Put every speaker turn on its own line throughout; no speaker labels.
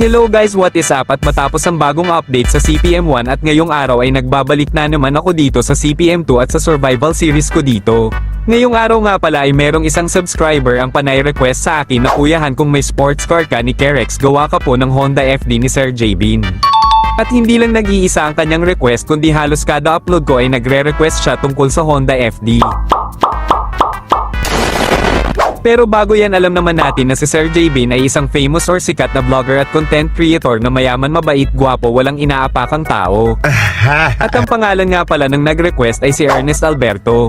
Hello guys what is up at matapos ang bagong update sa CPM1 at ngayong araw ay nagbabalik na naman ako dito sa CPM2 at sa survival series ko dito. Ngayong araw nga pala ay merong isang subscriber ang panay request sa akin na kuyahan kung may sports car ka ni Kerex gawa ka po ng Honda FD ni Sir J. Bean. At hindi lang nag-iisa ang kanyang request kundi halos kada upload ko ay nagre-request siya tungkol sa Honda FD. Pero bago yan alam naman natin na si Sir J. Bean ay isang famous or sikat na vlogger at content creator na mayaman mabait gwapo walang inaapakang tao. At ang pangalan nga pala ng nag-request ay si Ernest Alberto.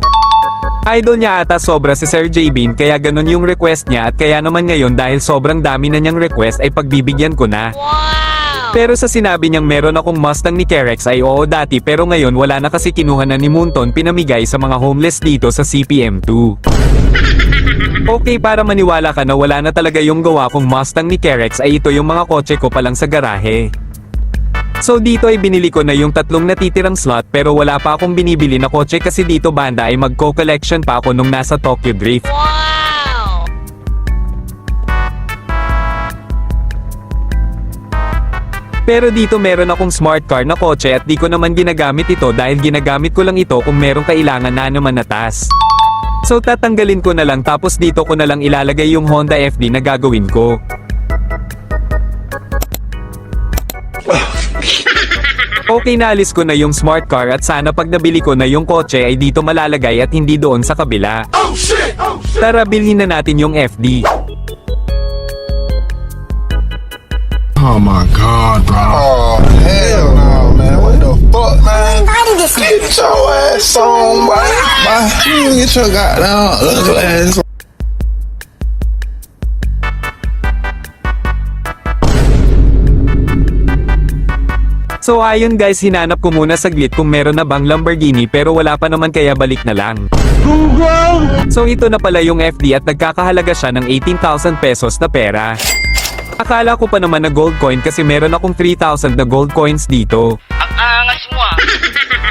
Idol niya ata sobra si Sir J. Bean kaya ganun yung request niya at kaya naman ngayon dahil sobrang dami na niyang request ay pagbibigyan ko na. Pero sa sinabi niyang meron akong Mustang ni Kerex ay oo dati pero ngayon wala na kasi kinuha na ni Munton pinamigay sa mga homeless dito sa CPM2. Okay para maniwala ka na wala na talaga yung gawa kong Mustang ni Kerex ay ito yung mga kotse ko pa lang sa garahe. So dito ay binili ko na yung tatlong natitirang slot pero wala pa akong binibili na kotse kasi dito banda ay magko-collection pa ako nung nasa Tokyo Drift.
Wow!
Pero dito meron akong smart car na kotse at di ko naman ginagamit ito dahil ginagamit ko lang ito kung merong kailangan na naman na task. So tatanggalin ko na lang tapos dito ko na lang ilalagay yung Honda FD na gagawin ko. Okay naalis ko na yung smart car at sana pag nabili ko na yung kotse ay dito malalagay at hindi doon sa kabila. Tara bilhin na natin yung FD.
Oh my god, bro.
Oh, hell no, man. What the fuck, man?
This
Get your ass on, boy. Bye. You Get your goddamn ugly ass on.
So ayun guys hinanap ko muna saglit kung meron na bang Lamborghini pero wala pa naman kaya balik na lang. So ito na pala yung FD at nagkakahalaga siya ng 18,000 pesos na pera. Akala ko pa naman na gold coin kasi meron akong 3,000 na gold coins dito.
Ang angas mo ah!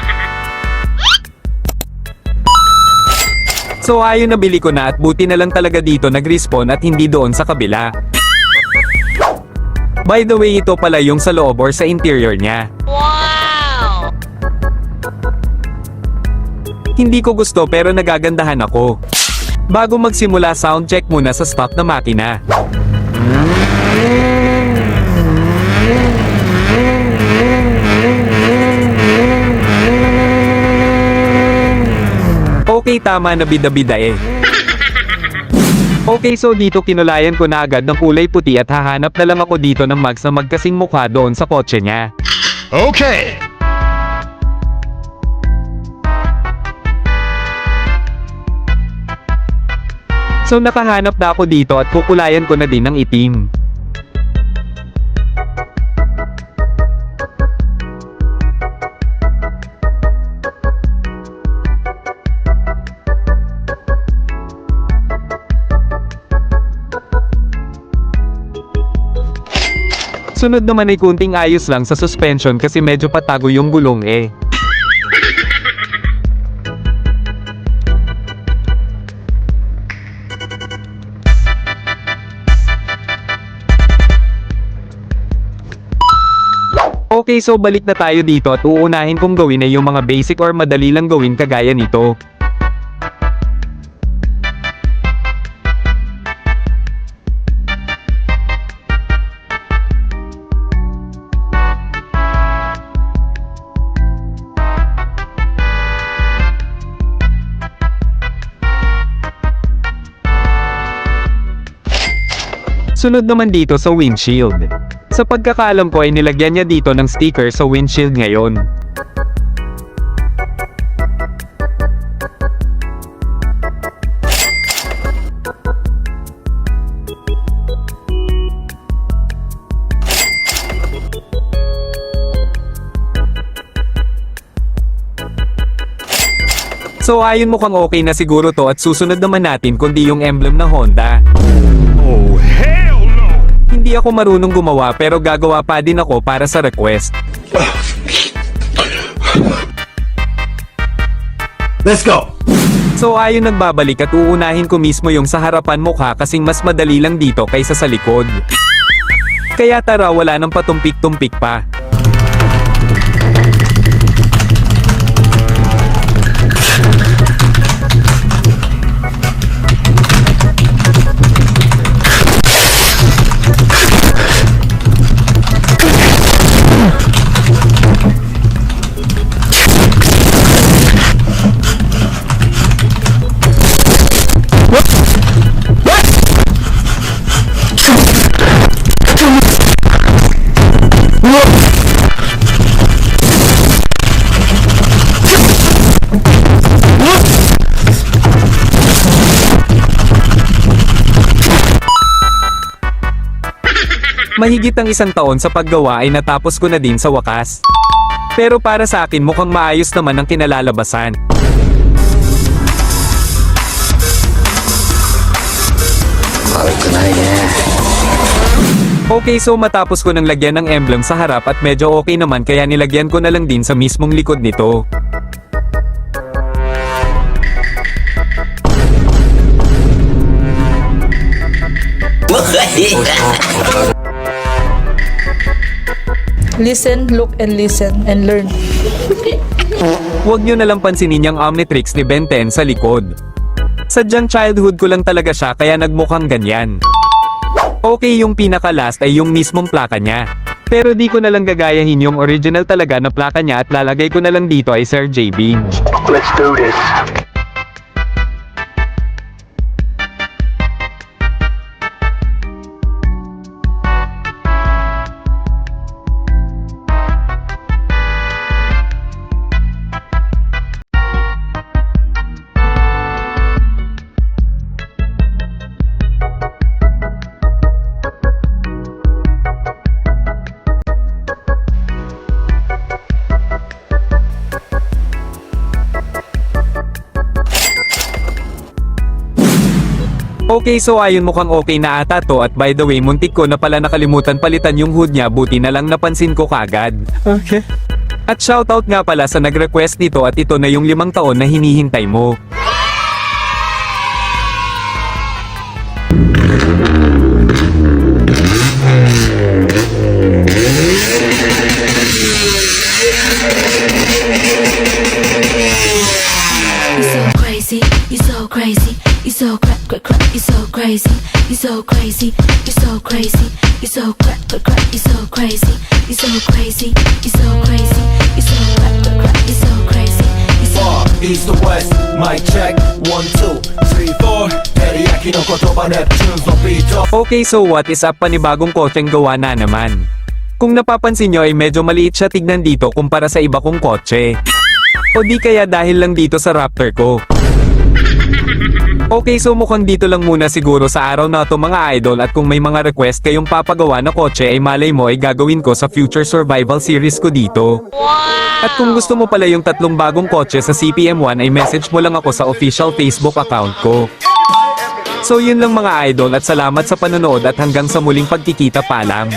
So ayun nabili ko na at buti na lang talaga dito nag-respawn at hindi doon sa kabila. By the way ito pala yung sa loob or sa interior niya.
Wow!
Hindi ko gusto pero nagagandahan ako. Bago magsimula sound check muna sa stock na makina. Okay tama na bida-bida eh. Okay so dito kinulayan ko na agad ng kulay puti at hahanap na lang ako dito ng mags na magkasing mukha doon sa kotse niya.
Okay.
So nakahanap na ako dito at kukulayan ko na din ng itim. Sunod naman ay kunting ayos lang sa suspension kasi medyo patago yung gulong eh. Okay so balik na tayo dito at uunahin kong gawin ay yung mga basic or madali lang gawin kagaya nito. Sunod naman dito sa windshield. Sa pagkakalam ko ay nilagyan niya dito ng sticker sa windshield ngayon. So ayon mukhang okay na siguro to at susunod naman natin kundi yung emblem ng Honda. Hindi ako marunong gumawa pero gagawa pa din ako para sa request.
Let's go.
So ayon nagbabalik at uunahin ko mismo yung sa harapan mukha kasing mas madali lang dito kaysa sa likod. Kaya tara wala nang patumpik-tumpik pa. Mahigit ang isang taon sa paggawa ay natapos ko na din sa wakas. Pero para sa akin mukhang maayos naman ang kinalalabasan. Okay so matapos ko nang lagyan ng emblem sa harap at medyo okay naman kaya nilagyan ko na lang din sa mismong likod nito.
Listen, look, and listen, and learn.
Huwag nyo nalang pansinin yung Omnitrix ni Ben 10 sa likod. Sadyang childhood ko lang talaga siya kaya nagmukhang ganyan. Okay yung pinaka last ay yung mismong plaka niya. Pero di ko na lang gagayahin yung original talaga na plaka niya at lalagay ko na lang dito ay Sir JB.
Let's do this.
Okay so ayun mukhang okay na ata to at by the way muntik ko na pala nakalimutan palitan yung hood niya buti na lang napansin ko kagad. Okay. At shoutout nga pala sa nag-request nito at ito na yung limang taon na hinihintay mo.
Crazy, you so crazy, you so crazy, you so cra cra cra, you so crazy, you so crazy, you so crazy, you so cra cra cra, you so crazy, you so
Far, east to west, mic check, one, two, three, four. Teriyaki no kotoba, Neptune's no beat up.
Okay so what is up panibagong kotseng gawa na naman. Kung napapansin nyo ay medyo maliit siya tignan dito kumpara sa iba kong kotse. O di kaya dahil lang dito sa Raptor ko. Okay so mukhang dito lang muna siguro sa araw na to mga idol at kung may mga request kayong papagawa na kotse ay malay mo ay gagawin ko sa future survival series ko dito. At kung gusto mo pala yung tatlong bagong kotse sa CPM1 ay message mo lang ako sa official Facebook account ko. So yun lang mga idol at salamat sa panonood at hanggang sa muling pagkikita paalam.